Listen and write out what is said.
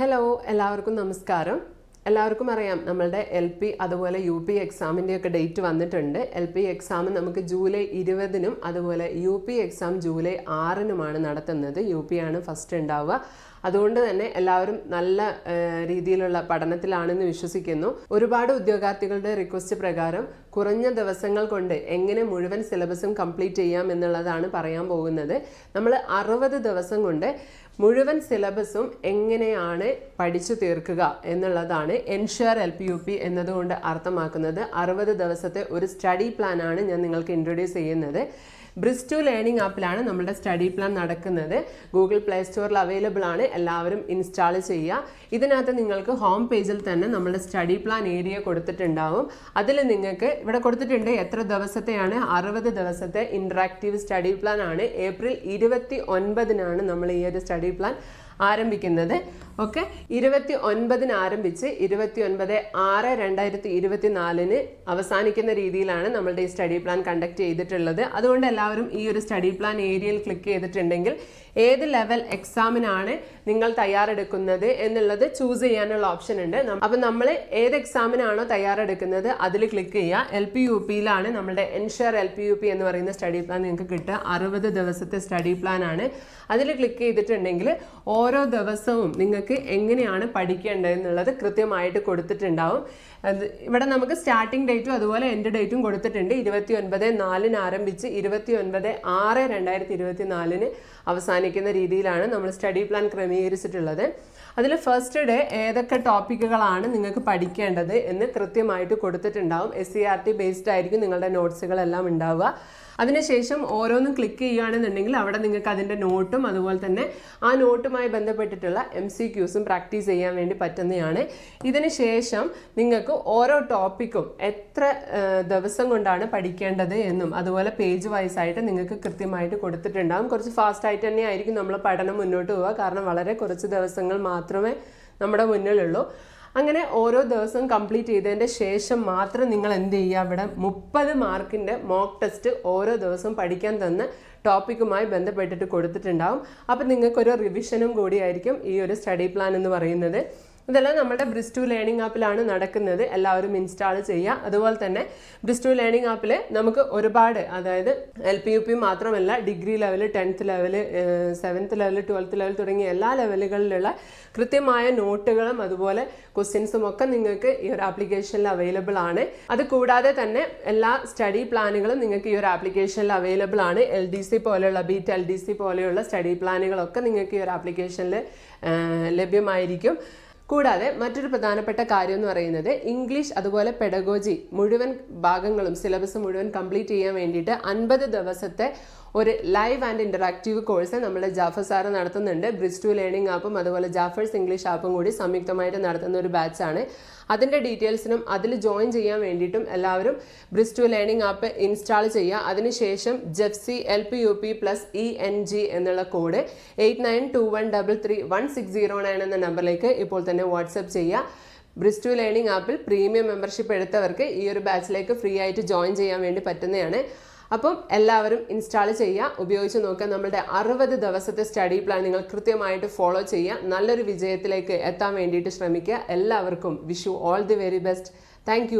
Hello എല്ലാവർക്കും നമസ്കാരം. എല്ലാവർക്കും അറിയാം നമ്മളുടെ എൽ പി അതുപോലെ യു പി എക്സാമിന്റെ ഒക്കെ ഡേറ്റ് വന്നിട്ടുണ്ട്. എൽ പി എക്സാം നമുക്ക് ജൂലൈ ഇരുപതിനും അതുപോലെ യു പി എക്സാം ജൂലൈ ആറിനുമാണ് നടത്തുന്നത്. യു പി ആണ് ഫസ്റ്റ് ഉണ്ടാവുക. അതുകൊണ്ട് തന്നെ എല്ലാവരും നല്ല രീതിയിലുള്ള പഠനത്തിലാണെന്ന് വിശ്വസിക്കുന്നു. ഒരുപാട് ഉദ്യോഗാർത്ഥികളുടെ റിക്വസ്റ്റ് പ്രകാരം കുറഞ്ഞ ദിവസങ്ങൾ കൊണ്ട് എങ്ങനെ മുഴുവൻ സിലബസും കംപ്ലീറ്റ് ചെയ്യാം എന്നുള്ളതാണ് പറയാൻ പോകുന്നത്. നമ്മൾ അറുപത് ദിവസം കൊണ്ട് മുഴുവൻ സിലബസും എങ്ങനെയാണ് പഠിച്ചു തീർക്കുക എന്നുള്ളതാണ് ensure L P U P എന്നതുകൊണ്ട് അർത്ഥമാക്കുന്നത്. അറുപത് ദിവസത്തെ ഒരു സ്റ്റഡി പ്ലാനാണ് ഞാൻ നിങ്ങൾക്ക് ഇൻട്രൊഡ്യൂസ് ചെയ്യുന്നത്. ബ്രിസ്റ്റു ലേണിംഗ് ആപ്പിലാണ് നമ്മുടെ സ്റ്റഡി പ്ലാൻ നടക്കുന്നത്. ഗൂഗിൾ പ്ലേ സ്റ്റോറിൽ അവൈലബിൾ ആണ്. എല്ലാവരും ഇൻസ്റ്റാൾ ചെയ്യുക. ഇതിനകത്ത് നിങ്ങൾക്ക് ഹോം പേജിൽ തന്നെ നമ്മുടെ സ്റ്റഡി പ്ലാൻ ഏരിയ കൊടുത്തിട്ടുണ്ടാവും. അതിൽ നിങ്ങൾക്ക് ഇവിടെ കൊടുത്തിട്ടുണ്ട് എത്ര ദിവസത്തെയാണ്? അറുപത് ദിവസത്തെ ഇൻട്രാക്റ്റീവ് സ്റ്റഡി പ്ലാൻ ആണ്. ഏപ്രിൽ ഇരുപത്തി ഒൻപതിനാണ് നമ്മൾ ഈ ഒരു സ്റ്റഡി പ്ലാൻ ആരംഭിക്കുന്നത്. ഓക്കെ? ഇരുപത്തി ഒൻപതിന് ആരംഭിച്ച് ഇരുപത്തി ഒൻപത് ആറ് രണ്ടായിരത്തി ഇരുപത്തി നാലിന് അവസാനിക്കുന്ന രീതിയിലാണ് നമ്മളുടെ ഈ സ്റ്റഡി പ്ലാൻ കണ്ടക്ട് ചെയ്തിട്ടുള്ളത്. അതുകൊണ്ട് എല്ലാവരും ഈ ഒരു സ്റ്റഡി പ്ലാൻ ഏരിയയിൽ ക്ലിക്ക് ചെയ്തിട്ടുണ്ടെങ്കിൽ ഏത് ലെവൽ എക്സാമിനാണ് നിങ്ങൾ തയ്യാറെടുക്കുന്നത് എന്നുള്ളത് ചൂസ് ചെയ്യാനുള്ള ഓപ്ഷൻ ഉണ്ട്. അപ്പം നമ്മൾ ഏത് എക്സാമിനാണോ തയ്യാറെടുക്കുന്നത് അതിൽ ക്ലിക്ക് ചെയ്യുക. എൽ പി യു പിയിലാണ് നമ്മുടെ ensure L P U P എന്ന് പറയുന്ന സ്റ്റഡി പ്ലാൻ നിങ്ങൾക്ക് കിട്ടുക. അറുപത് ദിവസത്തെ സ്റ്റഡി പ്ലാൻ ആണ് അതിൽ ക്ലിക്ക് ചെയ്തിട്ടുണ്ടെങ്കിൽ ഓരോ ദിവസവും നിങ്ങൾക്ക് എങ്ങനെയാണ് പഠിക്കേണ്ടത് എന്നുള്ളത് കൃത്യമായിട്ട് കൊടുത്തിട്ടുണ്ടാവും. ഇവിടെ നമുക്ക് സ്റ്റാർട്ടിംഗ് ഡേറ്റും അതുപോലെ എൻഡ് ഡേറ്റും കൊടുത്തിട്ടുണ്ട്. ഇരുപത്തി ഒൻപത് നാലിന് ആരംഭിച്ച് ഇരുപത്തി ഒൻപത് ആറ് രണ്ടായിരത്തി ഇരുപത്തി നാലിന് അവസാനിക്കുന്ന രീതിയിലാണ് നമ്മൾ സ്റ്റഡി പ്ലാൻ ക്രമീകരിച്ചിട്ടുള്ളത്. അതിൽ ഫസ്റ്റ് ഡേ ഏതൊക്കെ ടോപ്പിക്കുകളാണ് നിങ്ങൾക്ക് പഠിക്കേണ്ടത് എന്ന് കൃത്യമായിട്ട് കൊടുത്തിട്ടുണ്ടാവും. S C R T based ആയിരിക്കും നിങ്ങളുടെ നോട്ട്സുകളെല്ലാം ഉണ്ടാവുക. അതിനുശേഷം ഓരോന്നും ക്ലിക്ക് ചെയ്യുകയാണെന്നുണ്ടെങ്കിൽ അവിടെ നിങ്ങൾക്ക് അതിന്റെ നോട്ടും അതുപോലെ തന്നെ ആ നോട്ടുമായി ബന്ധപ്പെട്ടിട്ടുള്ള എം സി ക്യൂസും പ്രാക്ടീസ് ചെയ്യാൻ വേണ്ടി പറ്റുന്നതാണ്. ഇതിന് ശേഷം നിങ്ങൾക്ക് ഓരോ ടോപ്പിക്കും എത്ര ദിവസം കൊണ്ടാണ് പഠിക്കേണ്ടത് എന്നും അതുപോലെ പേജ് വൈസ് ആയിട്ട് നിങ്ങൾക്ക് കൃത്യമായിട്ട് കൊടുത്തിട്ടുണ്ടാകും കുറച്ച് ഫാസ്റ്റ് ആയിട്ട് തന്നെ ആയിരിക്കും നമ്മൾ പഠനം മുന്നോട്ട് പോവുക. കാരണം വളരെ കുറച്ച് ദിവസങ്ങൾ മാത്രമേ നമ്മുടെ മുന്നിലുള്ളൂ. അങ്ങനെ ഓരോ ദിവസവും കംപ്ലീറ്റ് ചെയ്തതിന്റെ ശേഷം മാത്രം നിങ്ങൾ എന്ത് ചെയ്യുക? അവിടെ മുപ്പത് മാർക്കിന്റെ മോക്ക് ടെസ്റ്റ് ഓരോ ദിവസവും പഠിക്കാൻ തന്ന ടോപ്പിക്കുമായി ബന്ധപ്പെട്ടിട്ട് കൊടുത്തിട്ടുണ്ടാവും. അപ്പം നിങ്ങൾക്കൊരു റിവിഷനും കൂടിയായിരിക്കും ഈ ഒരു സ്റ്റഡി പ്ലാൻ എന്ന് പറയുന്നത്. ഇതെല്ലാം നമ്മുടെ ബ്രിസ്റ്റു ലേണിംഗ് ആപ്പിലാണ് നടക്കുന്നത്. എല്ലാവരും ഇൻസ്റ്റാൾ ചെയ്യുക അതുപോലെ തന്നെ ബ്രിസ്റ്റു ലേണിംഗ് ആപ്പിൽ നമുക്ക് ഒരുപാട് അതായത് എൽ പി യു പി മാത്രമല്ല degree level tenth level seventh level twelfth level തുടങ്ങിയ എല്ലാ ലെവലുകളിലുള്ള കൃത്യമായ നോട്ടുകളും അതുപോലെ ക്വസ്റ്റ്യൻസും ഒക്കെ നിങ്ങൾക്ക് ഈ ഒരു ആപ്ലിക്കേഷനിൽ അവൈലബിൾ ആണ്. അത് കൂടാതെ തന്നെ എല്ലാ സ്റ്റഡി പ്ലാനുകളും നിങ്ങൾക്ക് ഈ ഒരു ആപ്ലിക്കേഷനിൽ അവൈലബിൾ ആണ്. എൽ ഡി സി പോലെയുള്ള ബീറ്റ് എൽ ഡി സി പോലെയുള്ള സ്റ്റഡി പ്ലാനുകളൊക്കെ നിങ്ങൾക്ക് ഈ ഒരു ആപ്ലിക്കേഷനിൽ ലഭ്യമായിരിക്കും. കൂടാതെ മറ്റൊരു പ്രധാനപ്പെട്ട കാര്യം എന്ന് പറയുന്നത് ഇംഗ്ലീഷ് അതുപോലെ പെഡഗോജി മുഴുവൻ ഭാഗങ്ങളും സിലബസ് മുഴുവൻ കംപ്ലീറ്റ് ചെയ്യാൻ വേണ്ടിയിട്ട് അൻപത് ദിവസത്തെ ഒരു ലൈവ് ആൻഡ് ഇന്ററാക്റ്റീവ് കോഴ്സ് നമ്മുടെ ജാഫർ സാറ് നടത്തുന്നുണ്ട്. ബ്രിസ്റ്റു ലേണിംഗ് ആപ്പും അതുപോലെ ജാഫേഴ്സ് ഇംഗ്ലീഷ് ആപ്പും കൂടി സംയുക്തമായിട്ട് നടത്തുന്ന ഒരു ബാച്ചാണ് അതിന്റെ ഡീറ്റെയിൽസിനും അതിൽ ജോയിൻ ചെയ്യാൻ വേണ്ടിയിട്ടും എല്ലാവരും ബ്രിസ്റ്റു ലേണിംഗ് ആപ്പ് ഇൻസ്റ്റാൾ ചെയ്യുക. അതിനുശേഷം ജെഫ്സി L P U P plus E N G എന്നുള്ള code eight nine two one double three one six zero nine എന്ന നമ്പറിലേക്ക് ഇപ്പോൾ തന്നെ വാട്സപ്പ് ചെയ്യുക ബ്രിസ്റ്റു ലേണിംഗ് ആപ്പിൽ പ്രീമിയം മെമ്പർഷിപ്പ് എടുത്തവർക്ക് ഈ ഒരു ബാച്ചിലേക്ക് ഫ്രീ ആയിട്ട് ജോയിൻ ചെയ്യാൻ വേണ്ടി പറ്റുന്നതാണ്. അപ്പം എല്ലാവരും ഇൻസ്റ്റാൾ ചെയ്യുക ഉപയോഗിച്ച് നോക്കുക നമ്മളുടെ അറുപത് ദിവസത്തെ സ്റ്റഡി പ്ലാൻ നിങ്ങൾ കൃത്യമായിട്ട് ഫോളോ ചെയ്യുക നല്ലൊരു വിജയത്തിലേക്ക് എത്താൻ വേണ്ടിയിട്ട് ശ്രമിക്കുക. എല്ലാവർക്കും Vishu all the very best thank